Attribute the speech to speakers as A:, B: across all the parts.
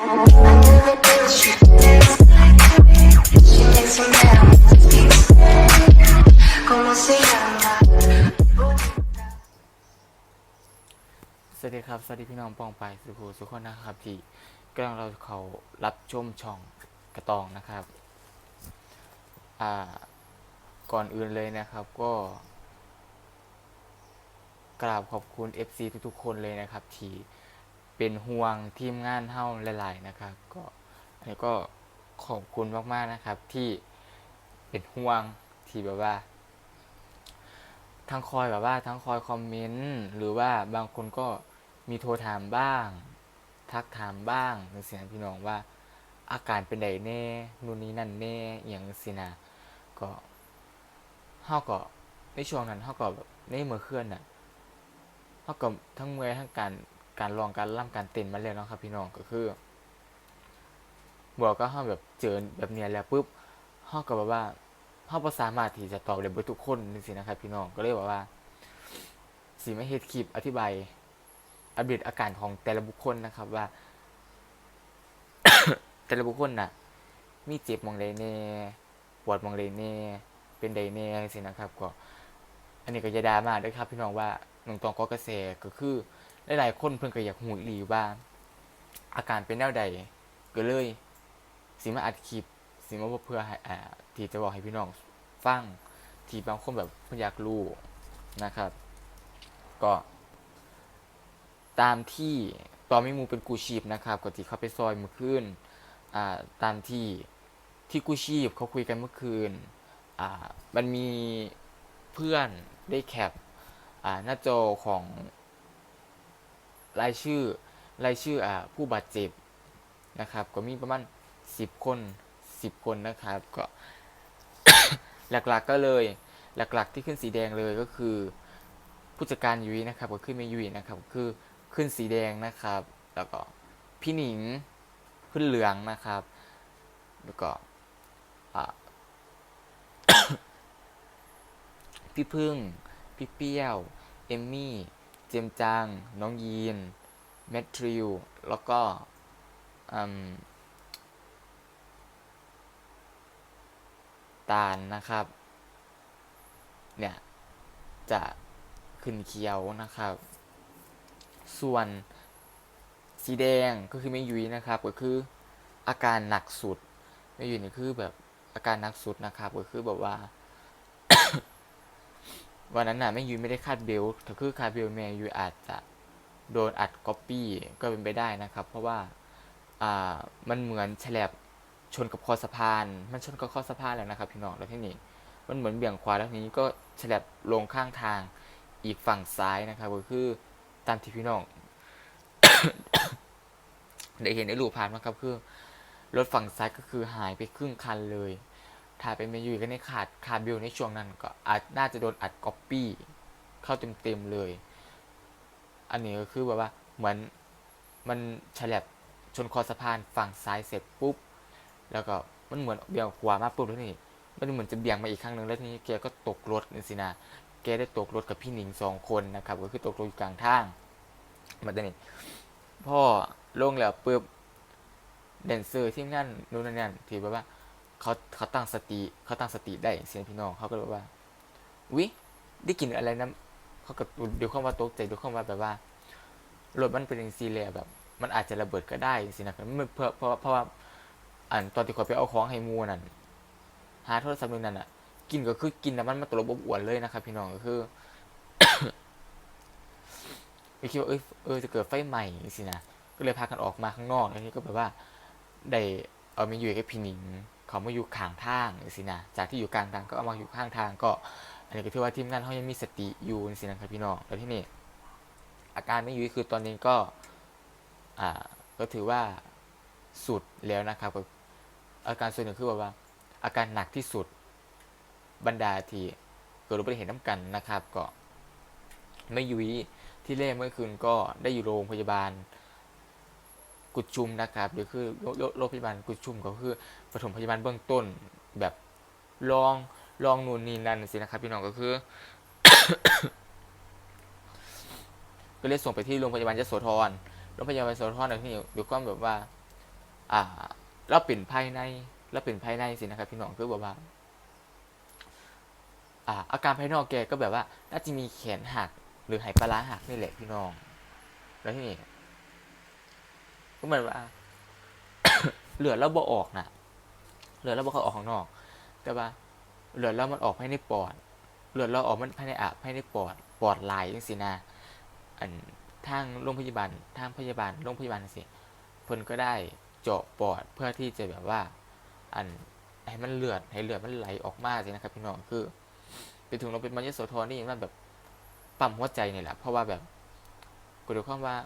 A: สวัสดีครับ สวัสดีพี่น้องปองไปสุภูสุขคนนะครับที่กำลังเราเขารับชมช่องกระตองนะครับ อ่า ก่อนอื่นเลยนะครับก็ กราบขอบคุณ FC ทุกๆ คนเลยนะครับที่ เป็นห่วงทีมงานเฮาหลาย ๆ นะครับ ก็อันนี้ก็ขอบคุณมาก ๆ นะครับ ที่เป็นห่วงที่แบบว่า ทั้งคอยแบบว่า ทั้งคอยคอมเมนต์หรือว่าบางคนก็มีโทรถามบ้าง ทักถามบ้างในเสียงพี่น้องว่า อาการเป็นไดแน่นู่นนี่นั่นแน่อย่างสินะก็เฮาก็ในช่วงนั้นเฮาก็แบบในเมื่อเคลื่อนน่ะเฮาก็ทั้งเมื่อยทั้งการ การลองการล่ำการเต้นมาแล้วนะครับ พี่น้องก็คือบอกก็เฮาแบบเจอแบบเนี้ยแล้วปุ๊บเฮาก็แบบว่าเฮาบ่สามารถที่จะตอบได้เบทุกคนจังซี่นะครับ พี่น้องก็เลยบอกว่าสิมาเฮ็ดคลิปอธิบายอัปเดตอาการของแต่ละบุคคลนะครับว่า แต่ละบุคคลน่ะ มีเจ็บมองใดแน่ปวดมองใดแน่เป็นใดแน่จังซี่นะครับ ก็ อันนี้ก็อย่าดราม่าด้วยครับ พี่น้องว่าหน้องตองก็กระแสก็คือ หลายๆคนเพิ่นก็อยากหูอีหลีว่า อาการเป็นแนวใดก็เลย สิมาอัดคลิปสิมาบอกเพื่อให้อ่าที่จะบอกให้พี่น้องฟังที่บางคนแบบเพิ่นอยากรู้นะครับ ก็ ตามที่ตอนไม่มูเป็นกูชีพนะครับก็ที่เขาไปซอยเมื่อคืนอ่าตามที่ที่กูชีพเขาคุยกันเมื่อคืนอ่ามันมีเพื่อนได้แคปอ่าหน้าจอของ รายชื่อรายชื่ออ่าผู้บาดเจ็บนะครับ ก็มีประมาณ10 คน 10 คนนะครับ ก็หลักๆก็เลยหลักๆที่ขึ้นสีแดงเลยก็คือ ผู้จัดการยุ้ยนะครับ ก็ขึ้นไม่ยุ้ยนะครับ คือขึ้นสีแดงนะครับ แล้วก็พี่หนิงขึ้นเหลืองนะครับ แล้วก็พี่พึ่ง พี่เปี้ยว เอมมี่ เจมจังน้องยีน แมทริว แล้วก็ตาลนะครับ เนี่ย จะขึ้นเขียวนะครับ ส่วนสีแดงก็คือไม่ยุยนะครับ ก็คืออาการหนักสุด ไม่ยุยนี่คือแบบอาการหนักสุดนะครับ ก็คือแบบว่า วันนั้นน่ะไม่ยุยไม่ได้คาดเบลต์ถ้าคือคาดเบลต์แม่ยุยอาจจะโดนอัดก๊อปปี้ก็เป็นไปได้นะครับ เพราะว่าอ่ามันเหมือนแฉลบชนกับคอสะพาน มันชนกับคอสะพานแล้วนะครับพี่น้องแล้วที่นี่มันเหมือนเบี่ยงขวาแล้วทีนี้ก็ฉลบลงข้างทางอีกฝั่งซ้ายนะครับ ก็คือตามที่พี่น้องได้เห็นในรูปภาพนะครับคือรถฝั่งซ้ายก็คือหายไปครึ่งคันเลย ถ่ายไปเมยูก็ในขาดคาร์บิลในช่วงนั้นก็อาจน่าจะโดนอัดก๊อปปี้เข้าเต็มๆเลย อันนี้ก็คือแบบว่าเหมือนมันฉลับชนคอสะพานฝั่งซ้ายเสร็จปุ๊บ แล้วก็มันเหมือนเบี่ยงขวามาปุ๊บแล้วนี่ มันเหมือนจะเบี่ยงมาอีกครั้งหนึ่งแล้วนี้แกก็ตกรถนี่สินะ แกได้ตกรถกับพี่หนิงสองคนนะครับ ก็คือตกรถอยู่กลางทาง มาตอนนี้พ่อลงแล้วปุ๊บแดนเซอร์ที่งานนู่นนั่นนั่นที่แบบว่า เขาเขาตั้งสติเขาตั้งสติได้เสียงพี่น้องเขาก็เลยว่าวิได้กลินอะไรนะเขาก็ดูเข้ามาตกใจดูข้ามาแบบว่ารถมันเป็นซีเรียแบบ มันอาจจะระเบิดก็ได้สินะครับเพราะเพราะเพราะว่าอันตอนที่ขอไปเอาของให้มูนั่นหาโทรศัพท์นั่นอะ กินก็คือกินน้ำมันมาตลบอบอวนเลยนะครับพี่น้องก็คือไม่คิดว่าเอยเออจะเกิดไฟใหม่สินะก็เลยพากันออกมาข้างนอกแล้วนี่ก็แบบว่าได้เอามาอยู่กับพี่หนิง เขามาอยู่ข้างทางสินะจากที่อยู่กลางทางก็เอามาอยู่ข้างทางก็ อันนี้ก็ถือว่าทีมงานเขายังมีสติอยู่สินะครับพี่น้องแล้วที่นี่อาการไม่อยู่คือตอนนี้ก็อ่าก็ถือว่าสุดแล้วนะครับอาการส่วนหนึ่งคือแบบว่า อาการหนักที่สุดบรรดาที่เกิดอุบัติเหตุน้ำกันนะครับก็ไม่ยุยที่เล่เมื่อคืนก็ได้อยู่โรงพยาบาล กุดชุมนะครับหรือคือโรงพยาบาลกุดชุมก็คือปฐมพยาบาลเบื้องต้นแบบลองลองนูนนี่นั่นสินะครับพี่น้องก็คือ ก็เลยส่งไปที่โรงพยาบาลยโสธรโรงพยาบาลยโสธรนี่ยที่อยู่ความแบบว่า อ่าเราเป็นภายในเราเป็นภายในสินะครับพี่น้องคือแบบว่าอ่าอาการภายนอกแกก็แบบว่า น่าจะมีแขนหักหรือไหปลาหักนี่แหละพี่น้อง แล้วที่นี่ ก็เหมือนว่า เหลือดแล้วบ่ออกนะเหลือดแล้วบ่เขาออกข้างนอก แต่ว่า เหลือดแล้วมันออกภายในปอด เหลือดแล้วออกมันภายในอะภายในปอด ปอดไหลจังซี่นะอันทางโรงพยาบาลทางพยาบาลโรงพยาบาลจังซี่เพิ่นก็ได้เจาะปอดเพื่อที่จะแบบว่า อันให้มันเลือดให้เลือดมันไหลออกมาสินะครับพี่น้องคือไปถึงเราเป็นมันยโสธรนี่มันแบบปั๊มหัวใจนี่แหละเพราะว่าแบบกูดูความว่า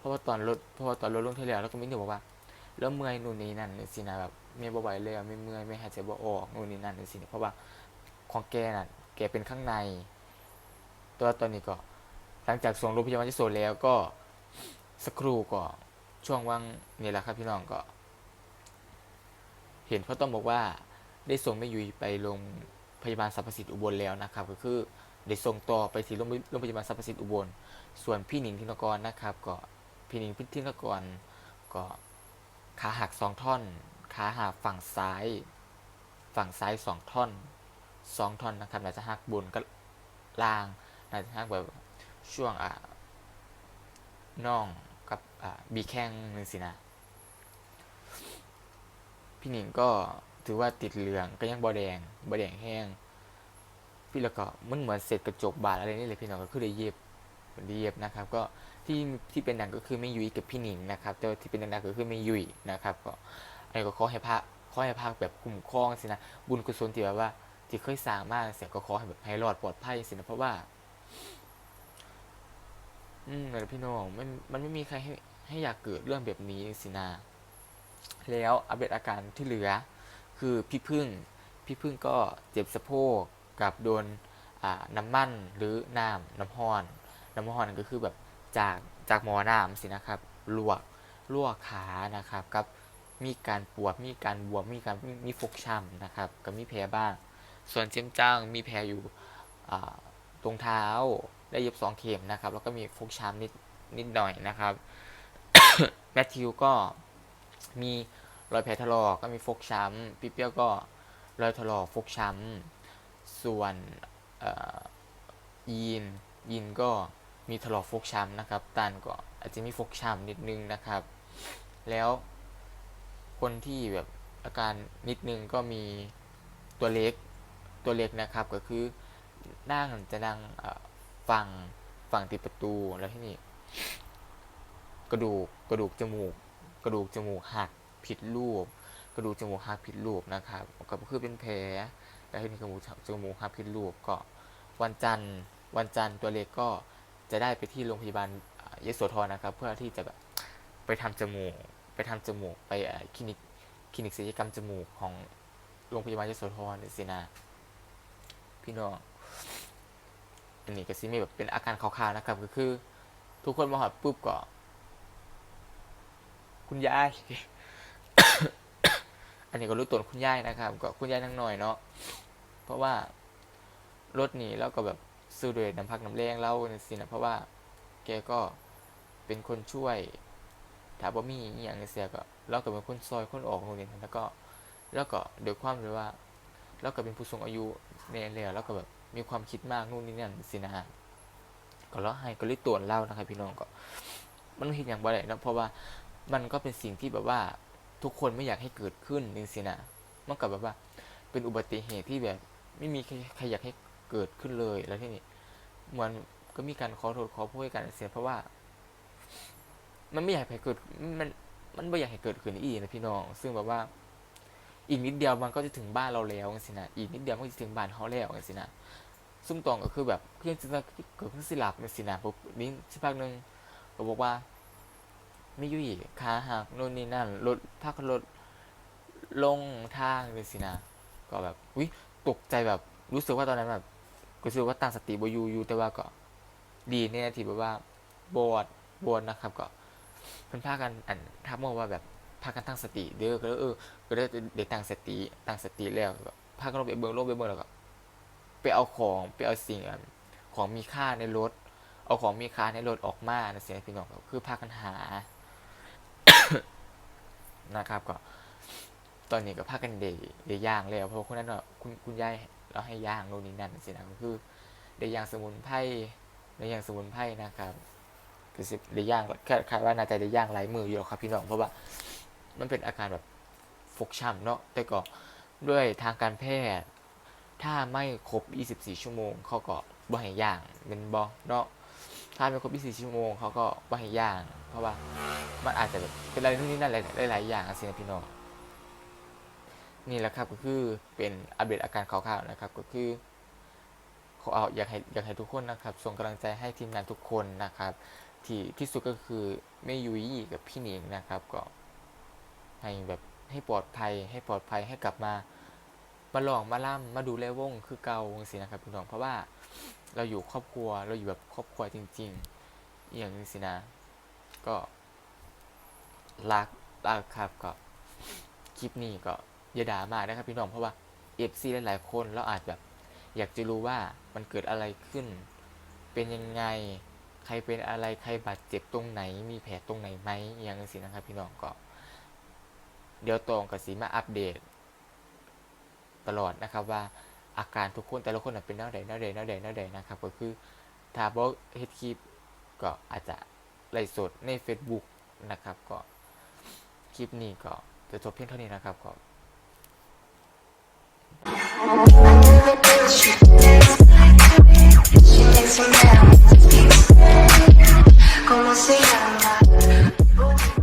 A: เพราะว่าตอนรถเพราะว่าตอนรถลงที่แล้วแล้วก็มีหนูบอกว่าแล้วเมื่อยนู่นนี่นั่นนี่สินะแบบเมียบ่ไหวเลยไม่เมื่อยไม่หายใจบ่ออกนู่นนี่นั่นนี่สินะเพราะว่าของแกน่ะแกเป็นข้างใน ตัวตอนนี้ก็ หลังจากส่งโรงพยาบาลที่โซแล้วก็สักครู่ก็ช่วงว่างนี่แหละครับพี่น้องก็ เห็นเขาต้องบอกว่าได้ส่งแม่ยุยไปโรงพยาบาลสรรพสิทธิ์อุบลแล้วนะครับ ก็คือได้ส่งต่อไปที่โรงโรงพยาบาลสรรพสิทธิ์อุบล ส่วนพี่หนิงทินกรนะครับก็ พี่หนิงพิทินกรก็ขาหักสองท่อน ขาหักฝั่งซ้าย ฝั่งซ้ายสองท่อนสองท่อนนะครับน่าจะหักบนกับล่างน่าจะหักแบบช่วงอ่าน่องกับอ่าบีแข้งนึงสินะพี่หนิงก็ถือว่าติดเหลืองก็ยังบอแดงบอแดงแห้ง พี่แล้วก็มันเหมือนเศษกระจกบาดอะไรนี่เลยพี่น้องก็คือได้เย็บ ได้เย็บนะครับ ก็ที่ที่เป็นดังก็คือไม่ยุยกับพี่หนิงนะครับแต่ว่าที่เป็นดังก็คือไม่ยุยนะครับ ก็อันนี้ก็ขอให้พระขอให้พระแบบคุ้มครองสินะบุญกุศลที่แบบว่า ที่เคยสร้างมาเสียก็ขอให้แบบให้รอดปลอดภัยสินะเพราะว่า อืมนั่พี่น้องมันมันไม่มีใครให้ให้อยากเกิดเรื่องแบบนี้สินะแล้วอัปเดตอาการที่เหลือ คือพี่พึ่ง พี่พึ่งก็เจ็บสะโพกกับโดนน้ำมันหรือน้ำน้ำห้อน น้ำห้อนก็คือแบบจากจากหมอน้ำสินะครับลวกลวกขานะครับกับมีการปวดมีการบวมมีการมีฟกช้ำนะครับก็มีแผลบ้าง ส่วนเจียมจ้างมีแผลอยู่ตรงเท้าได้เย็บสองเข็มนะครับ แล้วก็มีฟกช้ำนิดนิดหน่อยนะครับแมทธิวก็มีรอยแผลถลอกก็มีฟกช้ำพี่เปี้ยวก็รอยถลอกฟกช้ำส่วนยีนยีนก็ มีถลอกฟกช้ำนะครับตันก็อาจจะมีฟกช้ำนิดนึงนะครับ แล้วคนที่แบบอาการนิดนึงก็มีตัวเล็กตัวเล็กนะครับก็คือนั่งจะนั่งฝั่งฝั่งติดประตูแล้วที่นี่กระดูกกระดูกจมูก กระดูกจมูกหักผิดรูป กระดูกจมูกหักผิดรูปนะครับก็คือเป็นแผลแล้วที่นี้กระดูกจมูกหักผิดรูปก็วันจันทร์วันจันทร์ตัวเล็กก็ จะได้ไปที่โรงพยาบาลยโสธรนะครับ เพื่อที่จะแบบไปทำจมูก ไปทำจมูก ไปคลินิกคลินิกศัลยกรรมจมูกของโรงพยาบาลยโสธรนสินะพี่น้องอันนี้ก็ซิมีแบบเป็นอาการคร่าวๆนะครับ ก็คือ ทุกคนมาหอดปุ๊บก็คุณยาย อันนี้ก็รู้ตัวคุณยายนะครับ ก็คุณยายทั้งหน่อยเนาะเพราะว่ารถหนีแล้วก็แบบ ซื้อด้วยน้ำพักน้ำแรงเล่านี่สินะเพราะว่าแกก็เป็นคนช่วยถ้าบ่มีอย่างเสียก็เราก็เป็นคนซอยคนออกโรงเรียนแล้วก็แล้วก็โดวยความที่ว่าเราก็เป็นผู้สูงอายุในแล้วแล้วก็แบบมีความคิดมากนู่นนี่นั่นสินะฮะก็แล้วให้ก็เลยตรวจเล่านะครับพี่น้องก็ มันไม่เห็นอย่างบ่ได้นะเพราะว่ามันก็เป็นสิ่งที่แบบว่าทุกคนไม่อยากให้เกิดขึ้นจริงๆนะมันกับแบบว่า เป็นอุบัติเหตุที่แบบ ไม่มีใครอยากให้ เกิดขึ้นเลยแล้วที่นี่เหมือนก็มีการขอโทษขอโพยกันเสียเพราะว่า มันไม่อยากให้เกิดมันมันไม่อยากให้เกิดขึ้นอีกนะพี่น้อง ซึ่งแบบว่า อีกนิดเดียวมันก็จะถึงบ้านเราแล้วสินะอีกนิดเดียวมันก็จะถึงบ้านเขาแล้วสินะซุ่มตองก็คือแบบเพื่อนจะเกิดขึ้นสิหลับสินะปุ๊บนี้สักพักหนึ่งก็บอกว่าไม่ยุ่ยขาหักนู่นนี่นั่นรถพักรถลงทางเลยสินะ ก็แบบอุ้ยตกใจแบบรู้สึกว่าตอนนั้นแบบ รู้สึกว่าตั้งสติบอยู่อยู่แต่ว่าก็ดีเนี่ยที่แบบว่าบวชบวชนะครับ ก็เพิ่นพากันอันทักมาว่าแบบพากันตั้งสติเด้อก็เออก็ได้เด็กตั้งสติตั้งสติแล้วก็พากันลงไปเบิ่งลงไปเบิ่งแล้วก็ไปเอาของไปเอาสิ่งของมีค่าในรถ เอาของมีค่าในรถออกมานะเสียพี่น้องก็คือพากันหานะครับก็ ตอนนี้ก็พากันเดย์เดย์ย่างแล้วเพราะคุณนั้นเนาะคุณคุณยาย เราให้ย่างโน่นนี่นั่นสินะก็คือเดย์ย่างสมุนไพรเดย์ย่างสมุนไพรนะครับคือสิเดย์ย่างคาดว่าน่าจะเดย์ย่างหลายมืออยู่หรอกครับพี่น้องเพราะว่ามันเป็นอาการแบบฟกช้ำเนาะแต่ก็ด้วยทางการแพทย์ ถ้าไม่ครบ 24 ชั่วโมงเขาก็บ่ให้ย่างเป็นบ่เนาะถ้าไม่ครบ 24 ชั่วโมงเขาก็บ่ให้ย่าง เพราะว่ามันอาจจะแบบเป็นอะไรนู่นนี่นั่นหลายหลายๆอย่างสินะพี่น้อง นี่แหละครับก็คือเป็นอัปเดตอาการคร่าวๆนะครับก็คือขอเอาอยากให้อยากให้ทุกคนนะครับส่งกำลังใจให้ทีมงานทุกคนนะครับที่ที่สุดก็คือแม่ยุ้ยกับพี่หนิงนะครับ ก็ให้แบบให้ปลอดภัย ให้ปลอดภัยให้กลับมามาลองมาล่ำมาดูแลวงคือเก่าสินะครับพี่น้องเพราะว่าเราอยู่ครอบครัวเราอยู่แบบครอบครัวจริง ๆ อย่างนี้สินะ ก็รักรักครับก็คลิปนี้ก็ อย่าด่ามากนะครับพี่น้องเพราะว่าเอฟซีหลายๆคนเราอาจแบบ อยากจะรู้ว่ามันเกิดอะไรขึ้น เป็นยังไงใครเป็นอะไรใครบาดเจ็บตรงไหน มีแผลตรงไหนไหมอย่างนี้สินะครับพี่น้องก็เดี๋ยวตองกับสีมาอัปเดต ตลอดนะครับว่าอาการทุกคนแต่ละคนเป็นแนวใดแนวใดแนวใดแนวใดนะครับ ก็คือถ้าบล็อกเฮดคลิปก็อาจจะไลฟ์สดใน Facebook นะครับก็คลิปนี้ก็จะจบเพียงเท่านี้นะครับก็
B: ¿Cómo se llama?